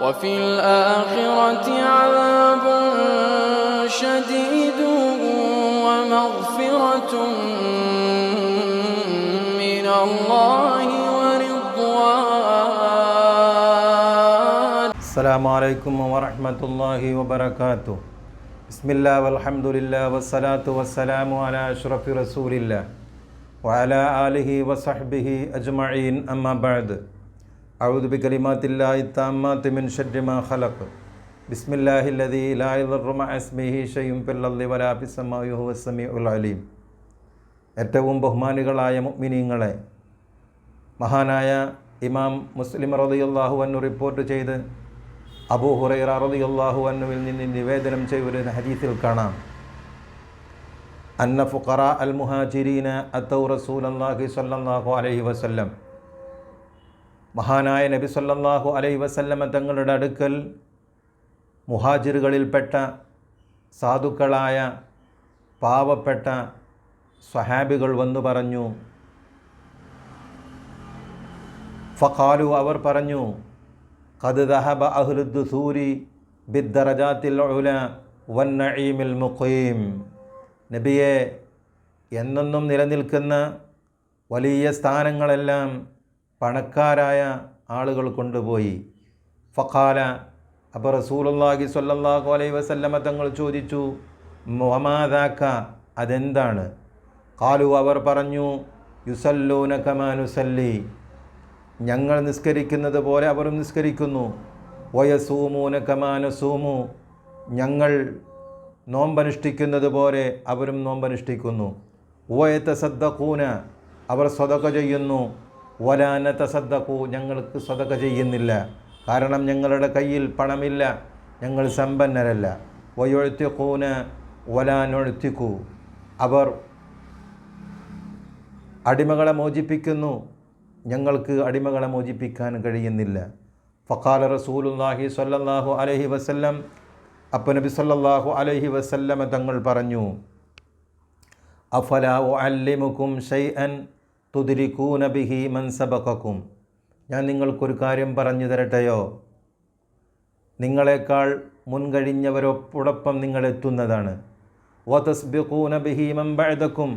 وفي الآخرة عذاب شديد ومغفرة من الله ورضوان. السلام عليكم ورحمة الله وبركاته. بسم الله والحمد لله والصلاة والسلام على أشرف رسول الله وعلى آله وصحبه أجمعين. أما بعد أعوذ بكلمات الله التامات من شر ما خلق بسم الله الذي لا يضر مع اسمه شيء في الأرض ولا في السماء وهو السميع العليم ഏറ്റവും ബഹുമാനികളായ മുഅ്മിനീങ്ങളെ മഹാനായ ഇമാം മുസ്ലിം റളിയല്ലാഹു അൻഹു റിപ്പോർട്ട് ചെയ്ത് അബൂ ഹുറൈറ റളിയല്ലാഹു അൻഹുവിൽ നിന്ന് നിവേദനം ചെയ്ത ഒരു ഹദീസിൽ കാണാം അന്ന ഫുഖറ അൽ മുഹാജിരീന അത്തൗ റസൂലല്ലാഹി സ്വല്ലല്ലാഹു അലൈഹി വസല്ലം മഹാനായ നബി സല്ലാഹു അലൈ വസല്ലമ തങ്ങളുടെ അടുക്കൽ മുഹാജിറുകളിൽപ്പെട്ട സാധുക്കളായ പാവപ്പെട്ട സ്വഹാബികൾ വന്നു പറഞ്ഞു. ഫഖാലു അവർ പറഞ്ഞു കത് ദഹബ അഹ്ലുദ്ദുസൂരി ബിദ്ദറജാത്തിൽ ഉല വന്നഈമിൽ മുഖീം. നബിയെ എന്നെന്നും നിലനിൽക്കുന്ന വലിയ സ്ഥാനങ്ങളെല്ലാം പണക്കാരായ ആളുകൾ കൊണ്ടുപോയി. ഫഖാല അപ്പോൾ റസൂലുള്ളാഹി സ്വല്ലല്ലാഹു അലൈഹി വസല്ലമ തങ്ങൾ ചോദിച്ചു മൊഹമാദാക്ക അതെന്താണ്? കാലു അവർ പറഞ്ഞു യുസല്ലൂന കമാനുസല്ലി ഞങ്ങൾ നിസ്കരിക്കുന്നത് പോലെ അവരും നിസ്കരിക്കുന്നു. വയസൂമൂന കമാനുസൂമു ഞങ്ങൾ നോമ്പനുഷ്ഠിക്കുന്നത് പോലെ അവരും നോമ്പനുഷ്ഠിക്കുന്നു. വയത്ത സദ്ദക്കൂന അവർ സ്വതക ചെയ്യുന്നു. വലാന തസദ്ദക്കൂ ഞങ്ങൾക്ക് സ്വതക ചെയ്യുന്നില്ല. കാരണം ഞങ്ങളുടെ കയ്യിൽ പണമില്ല. ഞങ്ങൾ സമ്പന്നരല്ല. വയൊഴുത്തിക്കൂന് വലാനൊഴുത്തിക്കൂ അവർ അടിമകളെ മോചിപ്പിക്കുന്നു. ഞങ്ങൾക്ക് അടിമകളെ മോചിപ്പിക്കാൻ കഴിയുന്നില്ല. ഫഖാല റസൂലുല്ലാഹി സ്വല്ലല്ലാഹു അലൈഹി വസല്ലം അപ്പ നബി സ്വല്ലല്ലാഹു അലൈഹി വസല്ലമ തങ്ങൾ പറഞ്ഞു അഫലാ അല്ലിമുക്കും ഷൈഅൻ തുതിരിക്കൂന ബിഹി മൻസബക്കും ഞാൻ നിങ്ങൾക്കൊരു കാര്യം പറഞ്ഞു തരട്ടെയോ? നിങ്ങളെക്കാൾ മുൻകഴിഞ്ഞവരോടൊപ്പം നിങ്ങളെത്തുന്നതാണ് വതസ്ബിഖൂന ബിഹി മംബഅദക്കും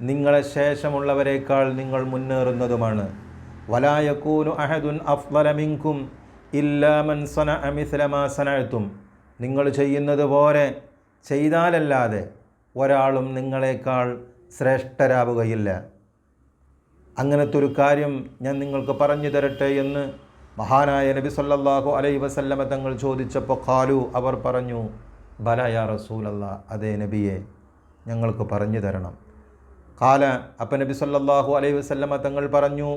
നിങ്ങളെ ശേഷമുള്ളവരെക്കാൾ നിങ്ങൾ മുന്നേറുന്നതുമാണ്. വലായക്കൂനു അഹദുൻ അഫ്ലമിങ്കും ഇല്ലാമൻ ഇല്ലാ മൻ സനഴ്ത്തും നിങ്ങൾ ചെയ്യുന്നത് പോലെ ചെയ്താലല്ലാതെ ഒരാളും നിങ്ങളെക്കാൾ ശ്രേഷ്ഠരാവുകയില്ല അങ്ങനത്തെ ഒരു കാര്യം ഞാൻ നിങ്ങൾക്ക് പറഞ്ഞു തരട്ടെ എന്ന് മഹാനായ നബി സല്ലാഹു അലൈ വസല്ലമ തങ്ങൾ ചോദിച്ചപ്പോൾ ഖാലു അവർ പറഞ്ഞു ബലയാ റസൂലല്ല അതേ നബിയെ ഞങ്ങൾക്ക് പറഞ്ഞു തരണം. കാല അപ്പ നബി സല്ലാഹു അലൈ വസല്ലമ തങ്ങൾ പറഞ്ഞു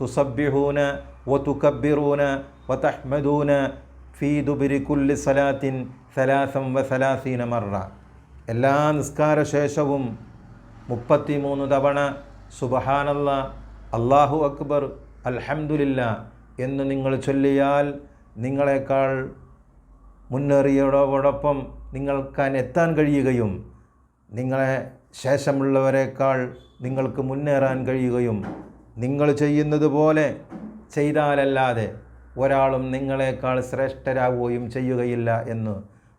തുസബ്യഹൂന വ തുക്കബിറൂന വ തഹ്മദൂന ഫീ ദുബിരി കുല്ലി സലാത്തിൻ സലാസം വ സലാസീന മറ. എല്ലാ നിസ്കാര ശേഷവും മുപ്പത്തിമൂന്ന് തവണ സുബഹാനല്ല അള്ളാഹു അക്ബർ അൽഹംദുലില്ല എന്ന് നിങ്ങൾ ചൊല്ലിയാൽ നിങ്ങളെക്കാൾ മുന്നേറിയതോടൊപ്പം നിങ്ങൾക്ക് എത്താൻ കഴിയുകയും നിങ്ങളെ ശേഷമുള്ളവരെക്കാൾ നിങ്ങൾക്ക് മുന്നേറാൻ കഴിയുകയും നിങ്ങൾ ചെയ്യുന്നത് പോലെ ചെയ്താലല്ലാതെ ഒരാളും നിങ്ങളെക്കാൾ ശ്രേഷ്ഠരാകുകയും ചെയ്യുകയില്ല എന്ന്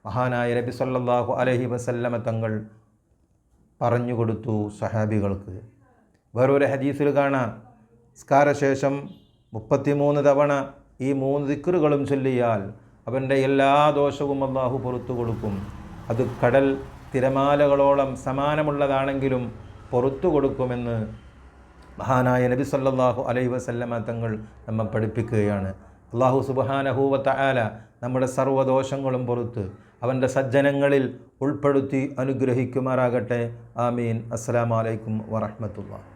മഹാനായ നബി സല്ലാഹു അലഹി വസല്ലമ തങ്ങൾ പറഞ്ഞു കൊടുത്തു സഹാബികൾക്ക്. വേറൊരു ഹദീസിൽ കാണാം. സ്കാരശേഷം മുപ്പത്തിമൂന്ന് തവണ ഈ മൂന്ന് ദിക്കറുകളും ചൊല്ലിയാൽ അവന്റെ എല്ലാ ദോഷവും അള്ളാഹു പുറത്തു കൊടുക്കും. അത് കടൽ തിരമാലകളോളം സമാനമുള്ളതാണെങ്കിലും പുറത്തു കൊടുക്കുമെന്ന് മഹാനായ നബി സല്ലാഹു അലൈ വസല്ലമ തങ്ങൾ നമ്മെ പഠിപ്പിക്കുകയാണ്. അള്ളാഹു സുബഹാനഹൂവത്ത ആല നമ്മുടെ സർവദോഷങ്ങളും പുറത്ത് അവന്റെ സജ്ജനങ്ങളിൽ ഉൾപ്പെടുത്തി അനുഗ്രഹിക്കുമാറാകട്ടെ. ആമീൻ. അസ്സലാമലൈക്കും വറഹമത്തുള്ള